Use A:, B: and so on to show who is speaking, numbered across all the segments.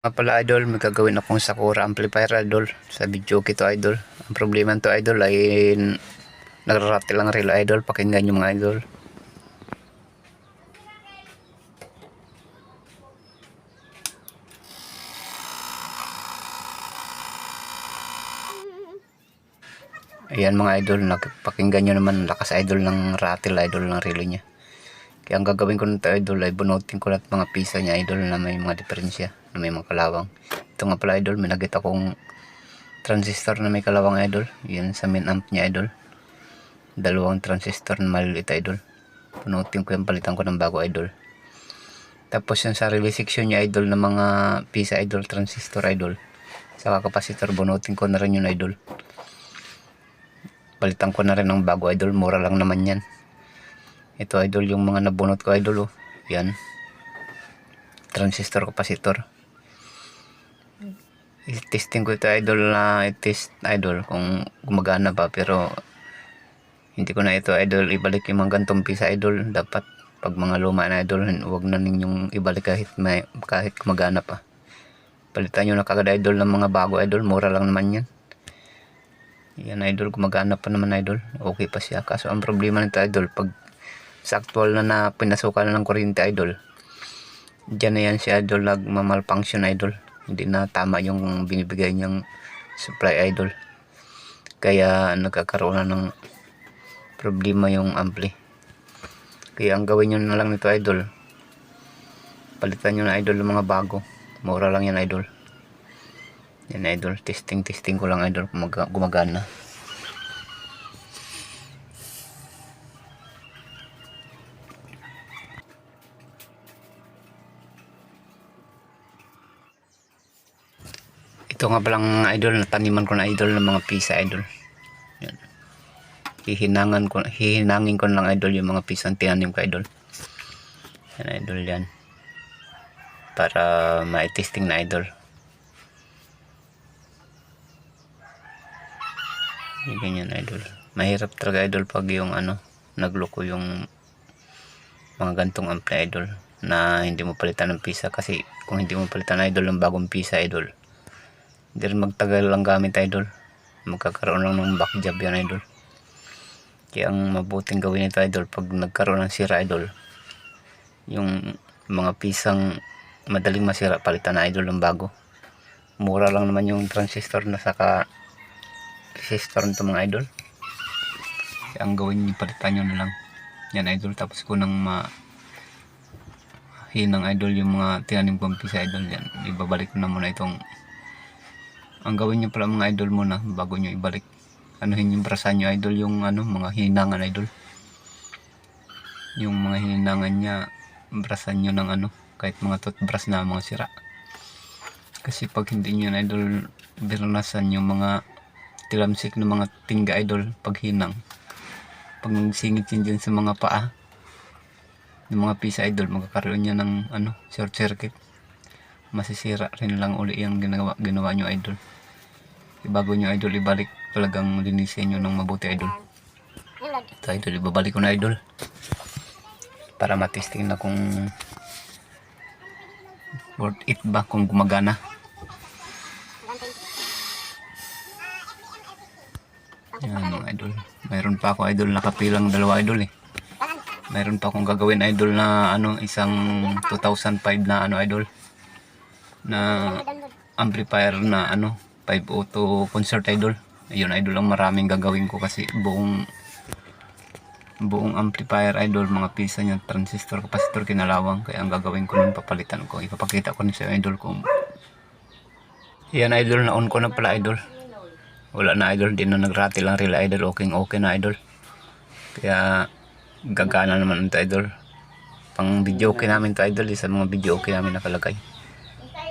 A: Nga pala idol, may gagawin akong Sakura amplifier idol sa video kito idol. Ang problema nito idol ay nagrarate lang relo idol, pakinggan yung mga idol. Ayan mga idol, nakipakinggan nyo naman lakas idol ng rattle idol ng relo niya. Kaya ang gagawin ko nito idol ay bunutin ko lahat mga pisa niya idol na may mga diferensya, na may mga kalawang. Ito nga pala idol, may nakita kong transistor na may kalawang idol. Yan sa main amp niya idol. Dalawang transistor na maliliit idol. Bunutin ko yung palitan ko ng bago idol. Tapos yung sa relay section niya idol na mga pisa idol, transistor idol. Saka kapasitor, bunutin ko na rin yun idol. Palitan ko na rin ng bago idol, mura lang naman yan. Ito idol yung mga nabunot ko idol oh. Yan. Transistor capacitor. I-testing ko ito idol na i-test idol kung gumagana ba pero hindi ko na ito idol ibalik yung mga gantong pisa idol dapat pag mga luma na idol huwag na ninyong ibalik kahit may kahit gumagana pa palitan nyo na kagad idol ng mga bago idol mura lang naman yan yan idol gumagana pa naman idol okay pa siya kaso ang problema nito idol pag sa actual na na pinasukan na ng kuryente idol. Dyan na yan si idol nagmamalfunction idol. Hindi na tama yung binibigay niyang supply idol. Kaya nagkakaroon na ng problema yung ampli. Kaya ang gawin nyo na lang nito idol palitan nyo na idol ng mga bago. Mura lang yan idol. Yan idol testing testing ko lang idol gumagana ito nga palang idol nataniman ko na idol ng mga pisa idol. Yan. Hihinangan ko hihinangin ko lang idol yung mga pisang tinanim ko idol. Yan idol yan. Para ma-testing na idol. Yung ganyan idol. Mahirap talaga idol pag yung ano nagloko yung mga gantong ampli idol na hindi mo palitan ng pisa. Kasi kung hindi mo palitan idol ng bagong pisa idol hindi rin magtagal lang gamit idol. Magkakaroon lang ng back job yan idol. Kaya ang mabuting gawin nito idol pag nagkaroon ng sira idol yung mga pisang madaling masira palitan na idol ng bago. Mura lang naman yung transistor na saka resistor nito mga idol. Kaya ang gawin niyo palitan nyo na lang. Yan idol. Tapos ko nang ma hinang idol yung mga tinanim kong pisa idol. Yan ibabalik na muna itong ang gawin nyo pala mga idol muna bago nyo ibalik. Anuhin yung brasan nyo idol yung ano mga hinangan idol. Yung mga hinangan niya brasan nyo ng ano kahit mga toothbrush na mga sira. Kasi pag hindi nyo na idol biranasan yung mga tilamsik ng mga tingga idol pag hinang. Pag singit yun sa mga paa ng mga pisa idol magkakaroon niya ng ano short circuit masisira rin lang uli yung ginawa, ginawa nyo idol. Bago nyo idol ibalik talagang linisin nyo ng mabuti idol. Ito idol ibabalik ko na idol. Para matesting na kung worth it ba kung gumagana. Yan mga idol. Mayroon pa ako idol nakapilang dalawa idol eh. Mayroon pa akong gagawin idol na ano isang 2005 na ano idol na amplifier na ano 5 auto concert idol. Ayun idol ang maraming gagawin ko kasi buong buong amplifier idol mga pisa niya transistor capacitor kinalawang. Kaya ang gagawin ko nun papalitan ko ipapakita ko na sa idol kung yan idol na on ko na pala idol. Wala na idol din na nagrati lang real idol okay okay na idol. Kaya gagana naman ito idol. Pang video okay namin to idol isa mga video okay namin nakalagay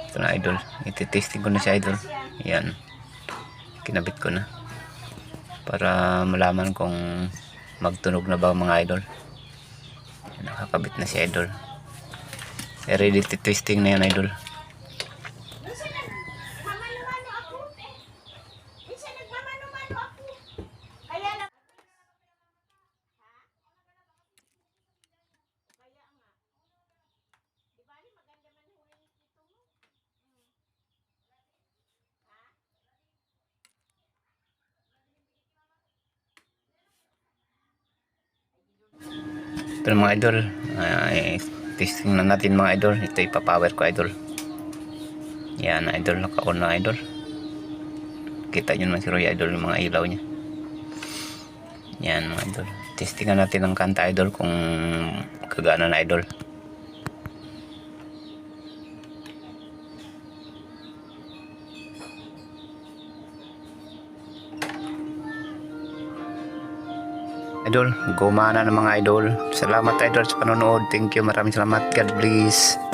A: ito na idol. Ititesting ko na siya idol. Yan. Kinabit ko na. Para malaman kung magtunog na ba mga idol. Nakakabit na si idol. Ready to testing na yan idol Ito mga idol. Ay, testing na natin mga idol. Ito ipapower ko idol. Yan idol. Naka-on na idol. Kita nyo naman si Roy idol mga ilaw niya. Yan mga idol. Testingan natin ang kanta idol kung kagana na idol. Idol, gumana ng mga idol. Salamat idol sa panonood. Thank you. Maraming salamat. God bless.